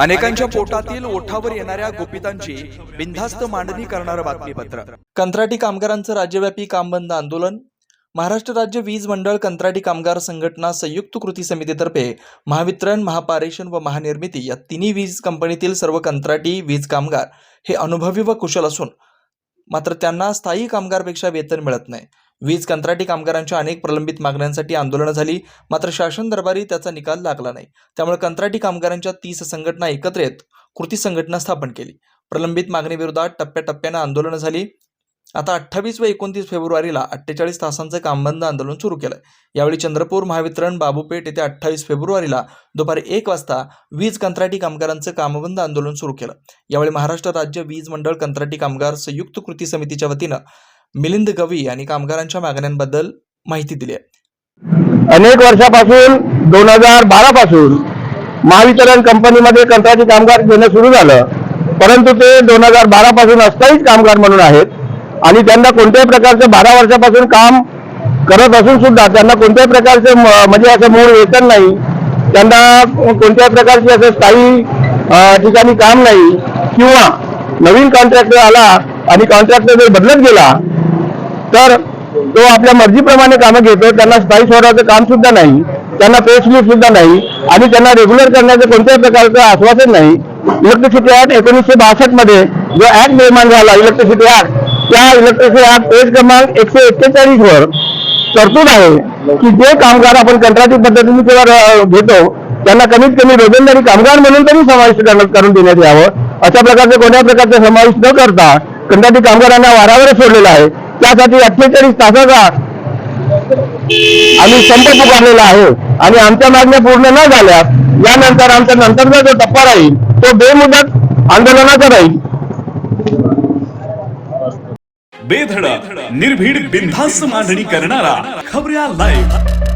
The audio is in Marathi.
अनेकांच्या पोटातील ओठावर येणाऱ्या गोपितांची बिनधास्त मांडणी करणारं बातमीपत्र. कंत्राटी कामगारांचं राज्यव्यापी काम बंद आंदोलन. महाराष्ट्र राज्य वीज मंडळ कंत्राटी कामगार संघटना संयुक्त कृती समितीतर्फे महावितरण महापारेषण व महानिर्मिती या तिन्ही वीज कंपनीतील सर्व कंत्राटी वीज कामगार हे अनुभवी व कुशल असून मात्र त्यांना स्थायी कामगारपेक्षा वेतन मिळत नाही. वीज कंत्राटी कामगारांच्या अनेक प्रलंबित मागण्यांसाठी आंदोलनं झाली. मात्र शासन दरबारी त्याचा निकाल लागला नाही. त्यामुळे कंत्राटी कामगारांच्या तीस संघटना एकत्र येत कृती संघटना स्थापन केली. प्रलंबित मागणीविरोधात टप्प्याटप्प्यानं आंदोलनं झाली. आता अठ्ठावीस व एकोणतीस फेब्रुवारीला अठ्ठेचाळीस तासांचं कामबंद आंदोलन सुरू केलं यावेळी चंद्रपूर महावितरण बाबूपेठ येथे अठ्ठावीस फेब्रुवारीला दुपारी एक वाजता वीज कंत्राटी कामगारांचं कामबंद आंदोलन सुरू केलं. यावेळी महाराष्ट्र राज्य वीज मंडळ कंत्राटी कामगार संयुक्त कृती समितीच्या वतीनं मिलिंद गवी यांनी कामगारांच्या मागण्यांबद्दल माहिती दिली आहे. अनेक वर्षापासून दोन हजार बारा पासून महावितरण कंपनीमध्ये कंत्राटी कामगार घेणं सुरू झालं. परंतु ते दोन हजार बारा पासून अस्थायीच कामगार म्हणून आहेत. आणि त्यांना कोणत्याही प्रकारचं बारा वर्षापासून काम करत असून सुद्धा त्यांना कोणत्याही प्रकारचं म्हणजे असं मूळ वेतन नाही. त्यांना कोणत्याही प्रकारचे असं स्थायी ठिकाणी काम नाही. किंवा नवीन कॉन्ट्रॅक्टर आला आणि कॉन्ट्रॅक्टर जर बदलत गेला तर तो आपल्या मर्जीप्रमाणे कामं घेतो त्यांना स्थायी स्वराचं काम सुद्धा नाही त्यांना पे स्लिप सुद्धा नाही आणि त्यांना रेग्युलर करण्याचं कोणत्याही प्रकारचं आश्वासन नाही. इलेक्ट्रिसिटी ऍक्ट एकोणीसशे बासष्टमध्ये जो ऍक्ट निर्माण झाला इलेक्ट्रिसिटी ऍक्ट त्या इलेक्ट्रिसिटी ऍक्ट पेज क्रमांक एकशे एक्केचाळीस वर तरतूद आहे की जे कामगार आपण कंत्राटी पद्धतीने किंवा घेतो त्यांना कमीत कमी रोजंदारी कामगार म्हणून तरी समाविष्ट करण्यात- करून देण्यात यावं. अशा प्रकारचे कोणत्या प्रकारचे समावेश न करता कंत्राटी कामगारांना वारावर सोडलेला आहे. त्यासाठी अठ्ठेचाळीस तासाचा आम्ही संप पुकारलेला आहे. आणि आमच्या मागण्या पूर्ण न झाल्यास यानंतर आमच्या नंतरचा जो टप्पा राहील तो बेमुदत आंदोलनाचा राहील. बेधडक निर्भीड बिनधास्त मांडणी करणारा खबऱ्या लाईव्ह